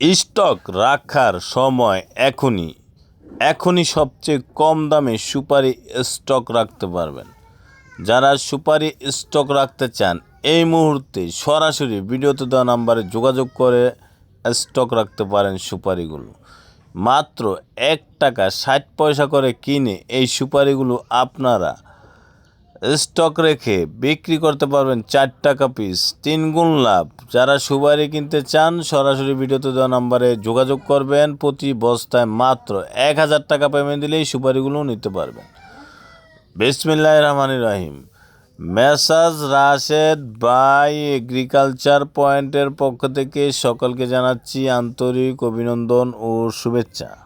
Stock রাখার সময় এখনই এখনই সবচেয়ে কম দামে সুপারি স্টক রাখতে পারবেন। যারা সুপারি স্টক রাখতে চান, এই মুহূর্তে সরাসরি ভিডিওতে দেওয়া নাম্বারে যোগাযোগ করে স্টক রাখতে পারেন সুপারিগুলো। মাত্র এক টাকা ষাট পয়সা করে কিনে এই সুপারিগুলো আপনারা স্টক রেখে বিক্রি করতে পারবেন চার টাকা পিস তিন গুণ লাভ। যারা সুপারি কিনতে চান, সরাসরি ভিডিওতে দেওয়া নাম্বারে যোগাযোগ করবেন। প্রতি বস্তায় মাত্র এক হাজার টাকা পেমেন্ট দিলেই সুপারিগুলো নিতে পারবেন। বিসমিল্লাহ রহমান রাহিম। মেসাজ রাশেদ বাই এগ্রিকালচার পয়েন্টের পক্ষ থেকে সকলকে জানাচ্ছি আন্তরিক অভিনন্দন ও শুভেচ্ছা।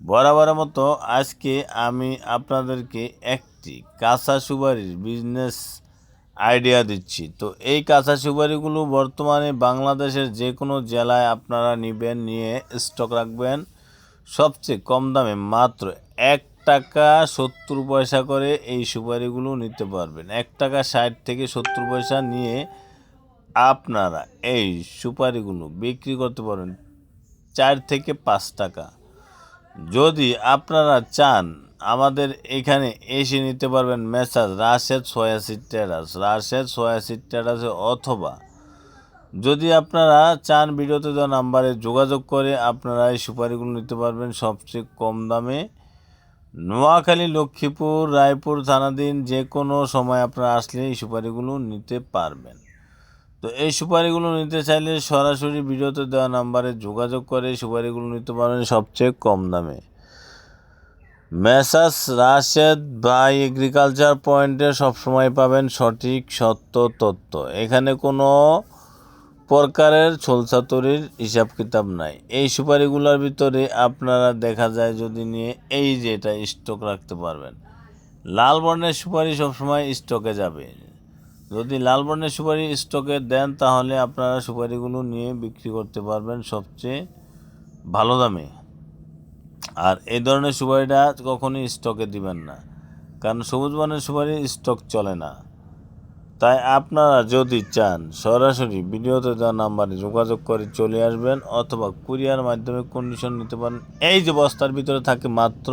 বরাবরের মতো আজকে আমি আপনাদেরকে একটি কাঁচা সুপারির বিজনেস আইডিয়া দিচ্ছি। তো এই কাঁচা সুপারিগুলো বর্তমানে বাংলাদেশের যে কোনো জেলায় আপনারা নেবেন, নিয়ে স্টক রাখবেন। সবচেয়ে কম দামে মাত্র এক টাকা সত্তর পয়সা করে এই সুপারিগুলো নিতে পারবেন। এক টাকা ষাট থেকে সত্তর পয়সা নিয়ে আপনারা এই সুপারিগুলো বিক্রি করতে পারবেন চার থেকে পাঁচ টাকা। যদি আপনারা চান আমাদের এখানে এসে নিতে পারবেন মেসাজ, রাশেদ সোয়াশি টেরাস রাশেদ সোয়াশি টেরাসে অথবা যদি আপনারা চান ভিডিওতে দেওয়া নাম্বারে যোগাযোগ করে আপনারা এই সুপারিগুলো নিতে পারবেন সবচেয়ে কম দামে। নোয়াখালী, লক্ষ্মীপুর, রায়পুর, থানাধীন যে কোনো সময় আপনারা আসলে এই সুপারিগুলো নিতে পারবেন। তো এই সুপারিগুলো নিতে চাইলে সরাসরি ভিডিওতে দেওয়া নাম্বারে যোগাযোগ করে সুপারিগুলো নিতে পারবেন সবচেয়ে কম দামে। মেসাস রাশেদ বাই এগ্রিকালচার পয়েন্টে সবসময় পাবেন সঠিক, সত্য, তথ্য। এখানে কোনো প্রকারের ছলছাতরির হিসাব কিতাব নাই। এই সুপারিগুলোর ভিতরে আপনারা দেখা যায় যদি নিয়ে এই যে এটা স্টক রাখতে পারবেন। লাল বর্ণের সুপারি সবসময় স্টকে যাবে। যদি লাল বর্ণের সুপারি স্টকে দেন, তাহলে আপনারা সুপারিগুলো নিয়ে বিক্রি করতে পারবেন সবচেয়ে ভালো দামে। আর এই ধরনের সুপারিটা কখনোই স্টকে দিবেন না, কারণ সবুজ বর্ণের সুপারি স্টক চলে না। তাই আপনারা যদি চান, সরাসরি ভিডিওতে দেওয়া নাম্বারে যোগাযোগ করে চলে আসবেন অথবা কুরিয়ার মাধ্যমে কন্ডিশন নিতে পারেন। এই যে বস্তার ভিতরে থাকে মাত্র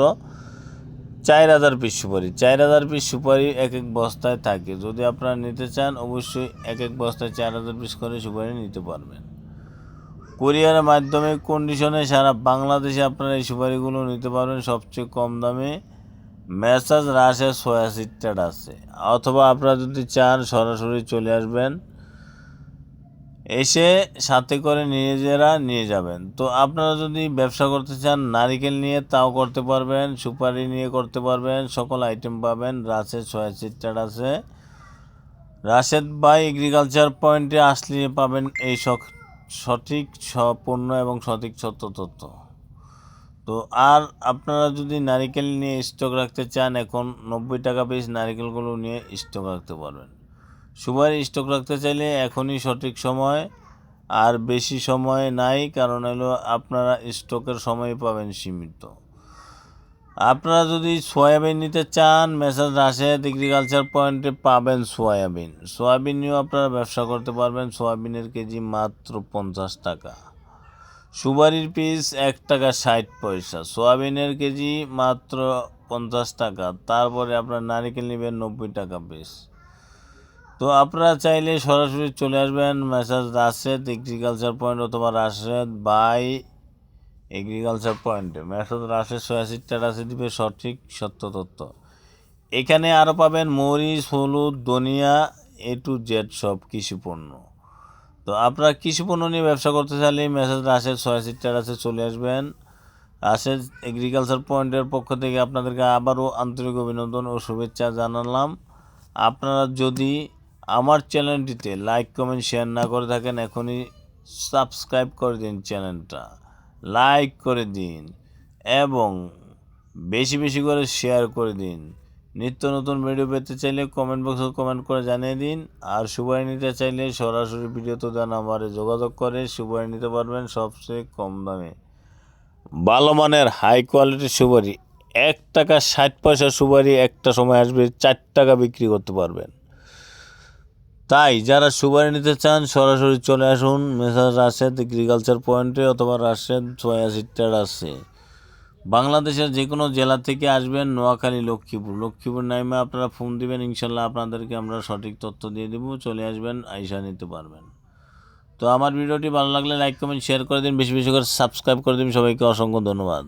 চার হাজার পিস সুপারি। চার হাজার পিস সুপারি এক এক বস্তায় থাকে। যদি আপনারা নিতে চান, অবশ্যই এক এক বস্তায় চার হাজার পিস করে সুপারি নিতে পারবেন। কুরিয়ারের মাধ্যমে কন্ডিশনে সারা বাংলাদেশে আপনারা এই সুপারিগুলো নিতে পারবেন। সবচেয়ে কম দামে মেসাজ রাশের সোয়া সিটটার আছে। অথবা আপনারা যদি চান, সরাসরি চলে আসবেন। এসে সাথে করে নিজেরা নিয়ে যাবেন। তো আপনারা যদি ব্যবসা করতে চান, নারিকেল নিয়ে তাও করতে পারবেন, সুপারি নিয়ে করতে পারবেন, সকল আইটেম পাবেন। রাশের সোয়া সিটটার আছে। রাশেদ বাই এগ্রিকালচার পয়েন্টে আসলে পাবেন এই সঠিক পণ্য এবং সঠিক সত্য তথ্য। তো আর আপনারা যদি নারিকেল নিয়ে স্টক রাখতে চান, এখন নব্বই টাকা পিস নারিকেলগুলো নিয়ে স্টক রাখতে পারবেন। সুপারি স্টক রাখতে চাইলে এখনই সঠিক সময় আর বেশি সময় নাই, কারণ হলো আপনারা স্টকের সময় পাবেন সীমিত। আপনারা যদি সয়াবিন নিতে চান, মেসাজ রাশেদ এগ্রিকালচার পয়েন্টে পাবেন সয়াবিন। সয়াবিন নিয়েও আপনারা ব্যবসা করতে পারবেন, সয়াবিনের কেজি মাত্র পঞ্চাশ টাকা। সুপারির পিস এক টাকা ষাট পয়সা, সয়াবিনের কেজি মাত্র পঞ্চাশ টাকা, তারপরে আপনার নারিকেল নেবেন নব্বই টাকা পিস। তো আপনারা চাইলে সরাসরি চলে আসবেন মেসাজ রাশেদ এগ্রিকালচার পয়েন্ট অথবা রাশেদ বাই এগ্রিকালচার পয়েন্টে মেসাজ রাশেদ টাটাশি দিবে সঠিক সত্য তথ্য। এখানে আরও পাবেন মরিচ, হলুদ দনিয়া এ টু জেড সব কৃষি পণ্য। তো আপনারা কৃষি পণ্য নিয়ে ব্যবসা করতে চাইলে মেসেজ রাশেদ ছয়াশি টাটাসে চলে আসবেন। রাশেদ এগ্রিকালচার পয়েন্টের পক্ষ থেকে আপনাদেরকে আবারও আন্তরিক অভিনন্দন ও শুভেচ্ছা জানালাম। আপনারা যদি আমার চ্যানেলটিতে লাইক কমেন্ট শেয়ার না করে থাকেন, এখনই সাবস্ক্রাইব করে দিন চ্যানেলটা। লাইক করে দিন এবং বেশি বেশি করে শেয়ার করে দিন। নিত্য নতুন ভিডিও পেতে চাইলে কমেন্ট বক্সে কমেন্ট করে জানিয়ে দিন। আর সুবাই নিতে চাইলে সরাসরি ভিডিও তো দেওয়া নাম্বারে যোগাযোগ করে সুবাই নিতে পারবেন সবচেয়ে কম দামে। ভালো মানের হাই কোয়ালিটির সুপারি, এক টাকা ষাট পয়সা সুপারি একটা সময় আসবে চার টাকা বিক্রি করতে পারবেন। তাই যারা সুপারি নিতে চান, সরাসরি চলে আসুন। মেসার রাশেদ এগ্রিকালচার পয়েন্টে অথবা রাশেদ ছয়া সিটটার আছে। বাংলাদেশের যে কোনো জেলা থেকে আসবেন নোয়াখালী, লক্ষ্মীপুর। লক্ষ্মীপুর নাইমে আপনারা ফোন দিবেন, ইনশাল্লাহ আপনাদেরকে আমরা সঠিক তথ্য দিয়ে দেবো। চলে আসবেন আইসা নিতে পারবেন। তো আমার ভিডিওটি ভালো লাগলে লাইক কমেন্ট শেয়ার করে দিন। বেশি বেশি করে সাবস্ক্রাইব করে দিন। সবাইকে অসংখ্য ধন্যবাদ।